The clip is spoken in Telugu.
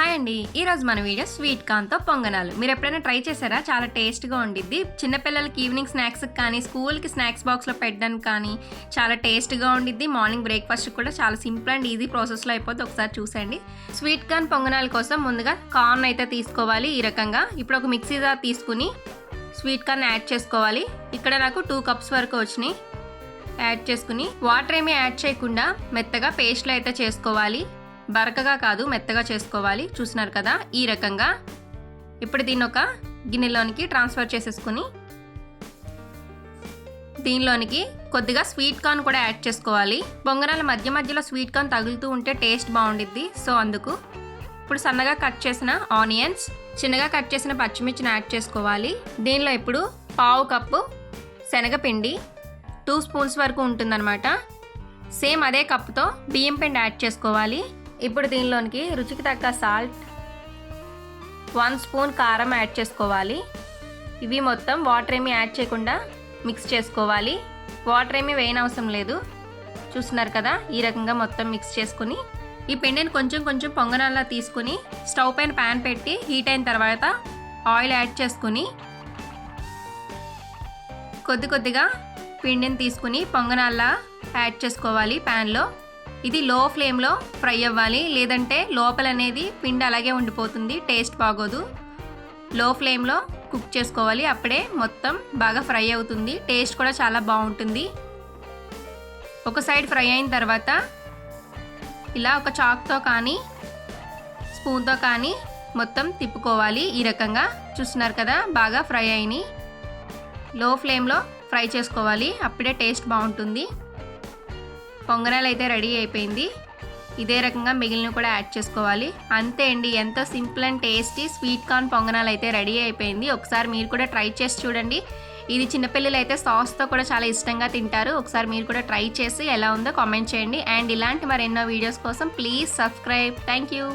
హాయ్ అండి. ఈ రోజు మన వీడియో స్వీట్ కార్న్తో పొంగనాలు. మీరు ఎప్పుడైనా ట్రై చేశారా? చాలా టేస్ట్గా ఉండిద్ది. చిన్నపిల్లలకి ఈవినింగ్ స్నాక్స్ కానీ స్కూల్కి స్నాక్స్ బాక్స్లో పెట్టడానికి కానీ చాలా టేస్ట్గా ఉండిద్ది. మార్నింగ్ బ్రేక్ఫాస్ట్ కూడా చాలా సింపుల్ అండ్ ఈజీ ప్రాసెస్లో అయిపోతే ఒకసారి చూసండి స్వీట్ కార్న్ పొంగనాల కోసం ముందుగా కార్న్ అయితే తీసుకోవాలి ఈ రకంగా. ఇప్పుడు ఒక మిక్సీ జార్ తీసుకుని స్వీట్ కార్న్ యాడ్ చేసుకోవాలి. ఇక్కడ నాకు టూ కప్స్ వరకు వచ్చినాయి. యాడ్ చేసుకుని వాటర్ ఏమీ యాడ్ చేయకుండా మెత్తగా పేస్ట్లో అయితే చేసుకోవాలి. బరకగా కాదు మెత్తగా చేసుకోవాలి. చూస్తున్నారు కదా? ఈ రకంగా. ఇప్పుడు దీన్ని ఒక గిన్నెలోనికి ట్రాన్స్ఫర్ చేసేసుకుని దీనిలోనికి కొద్దిగా స్వీట్ కార్న్ కూడా యాడ్ చేసుకోవాలి. బొంగరాల మధ్య మధ్యలో స్వీట్ కార్న్ తగులుతూ ఉంటే టేస్ట్ బాగుండిద్ది. సో అందుకు ఇప్పుడు సన్నగా కట్ చేసిన ఆనియన్స్ చిన్నగా కట్ చేసిన పచ్చిమిర్చిని యాడ్ చేసుకోవాలి. దీనిలో ఇప్పుడు పావు కప్పు శనగపిండి టూ స్పూన్స్ వరకు ఉంటుందన్నమాట. సేమ్ అదే కప్పుతో బియ్యం పిండి యాడ్ చేసుకోవాలి. ఇప్పుడు దీనిలోనికి రుచికి తగ్గ సాల్ట్ వన్ స్పూన్ కారం యాడ్ చేసుకోవాలి. ఇవి మొత్తం వాటర్ ఏమీ యాడ్ చేయకుండా మిక్స్ చేసుకోవాలి. వాటర్ ఏమీ వేయనవసరం లేదు. చూస్తున్నారు కదా ఈ రకంగా మొత్తం మిక్స్ చేసుకుని ఈ పిండిని కొంచెం కొంచెం పొంగనాల్లా తీసుకుని స్టవ్ పైన ప్యాన్ పెట్టి హీట్ అయిన తర్వాత ఆయిల్ యాడ్ చేసుకుని కొద్ది కొద్దిగా పిండిని తీసుకుని పొంగనాల్లా యాడ్ చేసుకోవాలి ప్యాన్లో. ఇది లో ఫ్లేమ్లో ఫ్రై అవ్వాలి. లేదంటే లోపల అనేది పిండి అలాగే ఉండిపోతుంది. టేస్ట్ బాగోదు. లో ఫ్లేమ్లో కుక్ చేసుకోవాలి. అప్పుడే మొత్తం బాగా ఫ్రై అవుతుంది. టేస్ట్ కూడా చాలా బాగుంటుంది. ఒక సైడ్ ఫ్రై అయిన తర్వాత ఇలా ఒక చాక్తో కానీ స్పూన్తో కానీ మొత్తం తిప్పుకోవాలి. ఈ రకంగా చూస్తున్నారు కదా బాగా ఫ్రై అయినాయి. లో ఫ్లేమ్లో ఫ్రై చేసుకోవాలి. అప్పుడే టేస్ట్ బాగుంటుంది. పొంగనాలు అయితే రెడీ అయిపోయింది. ఇదే రకంగా మిగిలిన కూడా యాడ్ చేసుకోవాలి. అంతే అండి ఎంతో simple and tasty sweet corn పొంగనాలు అయితే రెడీ అయిపోయింది. ఒకసారి మీరు కూడా ట్రై చేసి చూడండి. ఇది చిన్నపిల్లలు అయితే సాస్తో కూడా చాలా ఇష్టంగా తింటారు. ఒకసారి మీరు కూడా ట్రై చేసి ఎలా ఉందో కామెంట్ చేయండి. అండ్ ఇలాంటి మరెన్నో వీడియోస్ కోసం ప్లీజ్ సబ్స్క్రైబ్. Thank you